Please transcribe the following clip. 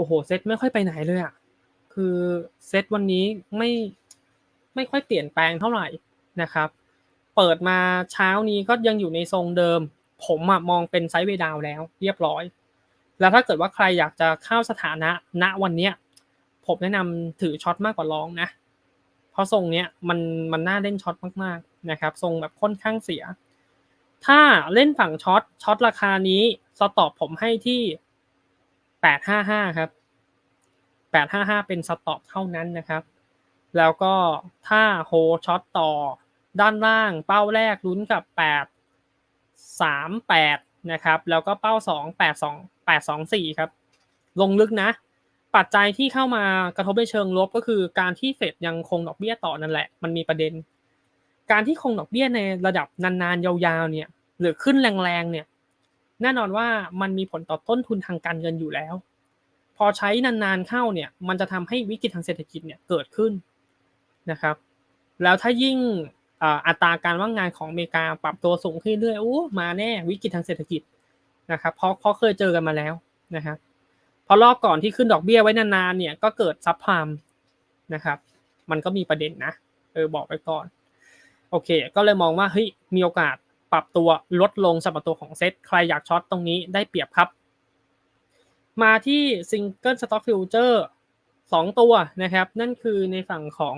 โอ้โหเซตไม่ค่อยไปไหนเลยอะคือเซตวันนี้ไม่ไม่ค่อยเปลี่ยนแปลงเท่าไหร่นะครับ เปิดมาเช้านี้ก็ยังอยู่ในทรงเดิม ผมอะมองเป็นไซด์เวดาวแล้ว เรียบร้อย แล้วถ้าเกิดว่าใครอยากจะเข้าสถานะณวันเนี้ยผมแนะนำถือช็อตมากกว่าลองนะ เพราะทรงเนี้ยมันมันน่าเล่นช็อตมากๆนะครับ ทรงแบบค่อนข้างเสีย ถ้าเล่นฝั่งช็อตช็อตราคานี้สต็อปผมให้ที่ แปดห้าห้าครับแปดห้าห้าเป็นสต็อปเท่านั้นนะครับ แล้วก็ถ้าโฮช็อตต่อด้านล่างเป้าแรกลุ้นกับแปดสามแปดนะครับ แล้วก็เป้าสองแปดสองแปดสองสี่ครับ ลงลึกนะ ปัจจัยที่เข้ามากระทบในเชิงลบก็คือการที่เฟดยังคงดอกเบี้ยต่อนั่นแหละ มันมีประเด็น การที่คงดอกเบี้ยในระดับนานๆยาวๆเนี่ยหรือขึ้นแรงๆเนี่ย แน่นอนว่ามันมีผลต่อต้นทุนทางการเงินอยู่แล้ว พอใช้นานๆเข้าเนี่ย มันจะทำให้วิกฤตทางเศรษฐกิจเนี่ยเกิดขึ้นนะครับ แล้วถ้ายิ่งอัตราการว่างงานของอเมริกาปรับตัวสูงขึ้นเรื่อยๆโอ้มาแน่วิกฤตทางเศรษฐกิจนะครับเพราะเพราะเคยเจอกันมาแล้วนะครับพอรอบก่อนที่ขึ้นดอกเบี้ยไว้นานๆเนี่ยก็เกิดซับพามนะครับ มันก็มีประเด็นนะเออบอกไว้ก่อนโอเค ก็เลยมองว่าเฮ้ยมีโอกาส ปรับตัวลดลงสำหรับตัวของเซตใครอยากช็อตตรงนี้ได้เปรียบครับ มาที่ซิงเกิลสต็อกฟิวเจอร์สองตัวนะครับ นั่นคือในฝั่งของ